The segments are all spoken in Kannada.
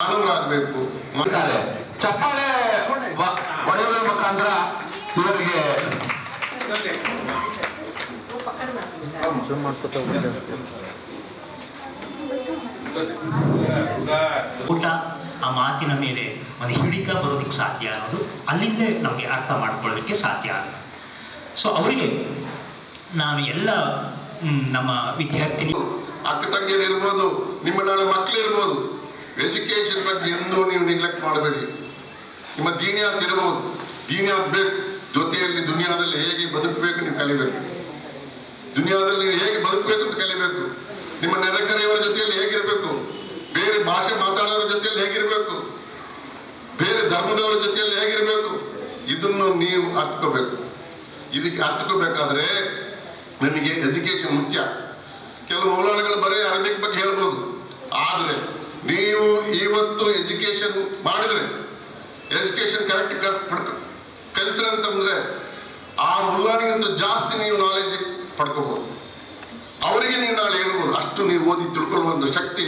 ಮಾನವರಾಗಬೇಕು ಚಪ್ಪಾಳೆ ಹೊಡೆಯುವುದರ ಮುಖಾಂತರ ಇವರಿಗೆ ಊಟ ಆ ಮಾತಿನ ಮೇಲೆ ಒಂದು ಹಿಡಿತ ಬರೋದಕ್ಕೆ ಸಾಧ್ಯ ಅನ್ನೋದು ಅಲ್ಲಿಂದ ನಮಗೆ ಅರ್ಥ ಮಾಡ್ಕೊಳ್ಳೋದಕ್ಕೆ ಸಾಧ್ಯ ಆಗುತ್ತೆ. ಸೊ ಅವರಿಗೆ ನಾವು ಎಲ್ಲ ನಮ್ಮ ವಿದ್ಯಾರ್ಥಿನಿ ಅಕ್ಕ ತಂಗಿಯರು ಇರ್ಬೋದು ನಿಮ್ಮ ನಾಳೆ ಮಕ್ಕಳು ಇರ್ಬೋದು ಎಜುಕೇಶನ್ ಬಗ್ಗೆ ಎಂದೂ ನೀವು ನೆಗ್ಲೆಕ್ಟ್ ಮಾಡಬೇಡಿ. ನಿಮ್ಮ ದೀನಿಯಾತ್ ಇರಬಹುದು ದೀನಿಯಾತ್ ಬೇಕು. ಜೊತೆಯಲ್ಲಿ ದುನಿಯಾದಲ್ಲಿ ಹೇಗೆ ಬದುಕಬೇಕು ನೀವು ಕಲಿಬೇಕು. ದುನಿಯಾದಲ್ಲಿ ನೀವು ಹೇಗೆ ಬದುಕಬೇಕು ಅಂತ ಕಲಿಬೇಕು. ನಿಮ್ಮ ನೆರೆಕರೆಯವರ ಜೊತೆಯಲ್ಲಿ ಹೇಗಿರಬೇಕು? ಬೇರೆ ಭಾಷೆ ಮಾತಾಡೋರ ಜೊತೆಯಲ್ಲಿ ಹೇಗಿರಬೇಕು? ಬೇರೆ ಧರ್ಮದವರ ಜೊತೆಯಲ್ಲಿ ಹೇಗಿರಬೇಕು? ಇದನ್ನು ನೀವು ಅರ್ಥಕೋಬೇಕು ಇದಕ್ಕೆ ಅರ್ಥಕೋಬೇಕಾದ್ರೆ ನನಗೆ ಎಜುಕೇಶನ್ ಮುಖ್ಯ. ಕೆಲವು ಮೌಲಾನಗಳು ಬರೀ ಅರಬಿಕ್ ಬಗ್ಗೆ ಹೇಳ್ಬೋದು. ಆದರೆ ನೀವು ಇವತ್ತು ಎಜುಕೇಶನ್ ಮಾಡಿದ್ರೆ ಎಜುಕೇಶನ್ ಕರೆಕ್ಟ್ ಕಲಿತ್ರೆ ಅಂತಂದ್ರೆ ಆ ಮುಲ್ಲಾರಿಗಿಂತ ಜಾಸ್ತಿ ನೀವು ನಾಲೆಜ್ ಪಡ್ಕೋಬಹುದು ಅವರಿಗೆ ನೀವು ನಾಳೆ ಹೇಳ್ಬೋದು, ಅಷ್ಟು ನೀವು ಓದಿ ತಿಳ್ಕೊಳ್ಳುವಂಥ ಶಕ್ತಿ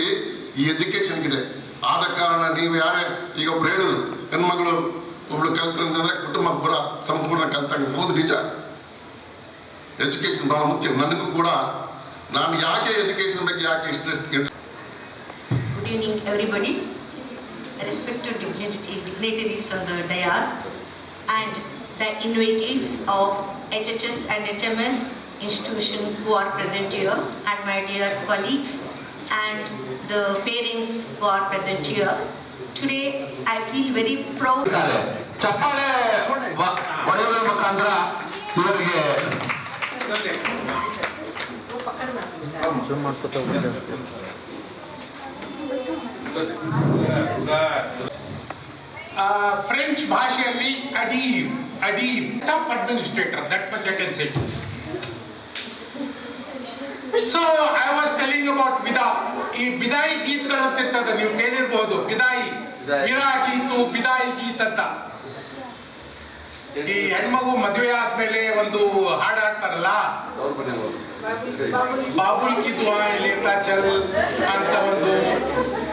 ಈ ಎಜುಕೇಶನ್ಗಿದೆ ಆದ ಕಾರಣ ನೀವು ಯಾರೇ, ಈಗ ಒಬ್ರು ಹೇಳಿದ್ರು ಹೆಣ್ಮಗಳು ಒಬ್ಳು ಕಲ್ತಂದ್ರೆ ಕುಟುಂಬ ಪುರ ಸಂಪೂರ್ಣ ಕಲ್ತಂಗೆ ಹೋದ್ ನಿಜ. ಎಜುಕೇಶನ್ ಬಹಳ ಮುಖ್ಯ. ನನಗೂ ಕೂಡ, ನಾನು ಯಾಕೆ ಎಜುಕೇಶನ್ ಬಗ್ಗೆ ಯಾಕೆ ಇಷ್ಟ evening, everybody. Respected dignity- dignitaries of the dais and the invitees of HHS and HMS institutions who are present here, and my dear colleagues and the parents who are present here. Today, I feel very proud. ಇದ್ದಾರೆ ಚಪ್ಪಾಳೆ ವ- ಹೊಡೆಯುವುದರ ಮುಖಾಂತರ ಇವರಿಗೆ ಜೂಮ್ ಮಾಡ್ಕೊತ ಹೋಗಿ ಜಾಸ್ತಿ ಫ್ರೆಂಚ್ ಭಾಷೆಯಲ್ಲಿ ಅಡೀಮ್ ಅಡೀಮ್ top administrator that much I can say so I was telling about vida ಈ ಬಿದಾಯಿ ಗೀತ್ಗಳು ಅಂತಿರ್ತದೆ ನೀವು ಕೇಳಿರ್ಬೋದು. ಬಿದಾಯಿ ವಿರಾ ಗೀತು ಬಿದಾಯಿ ಗೀತ್ ಅಂತ. ಈ ಹೆಣ್ಮಗು ಮದುವೆ ಆದ್ಮೇಲೆ ಒಂದು ಹಾಡು ಹಾಡ್ತಾರಲ್ಲ ಬಾಬುಲ್ ಕಿ ದುಆ ಲೇತಾ ಚಲ್ ಅಂತ ಒಂದು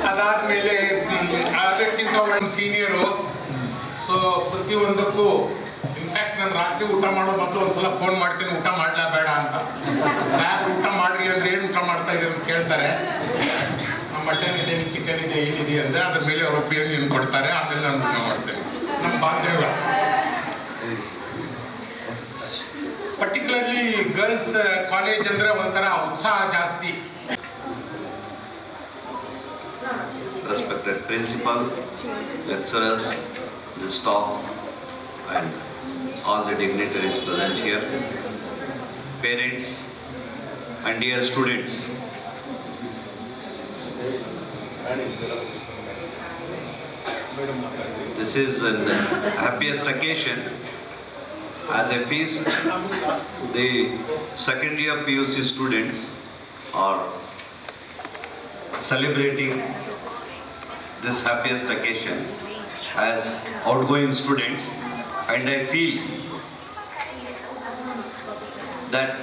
ಅದಾದ್ಮೇಲೆ ಅದಕ್ಕಿಂತ ಒಂದು ಸೀನಿಯರು ಸೊ ಪ್ರತಿಯೊಂದಕ್ಕೂ ಇನ್ಫ್ಯಾಕ್ಟ್ ನಾನು ರಾತ್ರಿ ಊಟ ಮಾಡೋ ಮೊದಲು ಒಂದ್ಸಲ ಫೋನ್ ಮಾಡ್ತೀನಿ, ಊಟ ಮಾಡ್ಲಾ ಬೇಡ ಅಂತ. ಯಾರು ಊಟ ಮಾಡ್ರಿ ಅಂದ್ರೆ ಏನು ಊಟ ಮಾಡ್ತಾ ಇದ್ದೀರಿ ಅಂತ ಕೇಳ್ತಾರೆ. ಮಟನ್ ಇದೆ ಚಿಕನ್ ಇದೆ, ಏನಿದೆ ಅಂದ್ರೆ ಅದ್ರ ಮೇಲೆ ಅವ್ರ ಒಪಿನಿಯನ್ ಕೊಡ್ತಾರೆ, ಆಮೇಲೆ ನಾನು ಊಟ ಮಾಡ್ತೇನೆ. ನಮ್ಮ ಬಾಂಧವ್ಯ. ಪರ್ಟಿಕ್ಯುಲರ್ಲಿ ಗರ್ಲ್ಸ್ ಕಾಲೇಜ್ ಅಂದ್ರೆ ಒಂಥರ ಉತ್ಸಾಹ ಜಾಸ್ತಿ respected principal, lecturers, the staff, and all the dignitaries present here, parents, and dear students. This is the happiest occasion as a feast. The second year PUC students are celebrating this happiest occasion as outgoing students and I feel that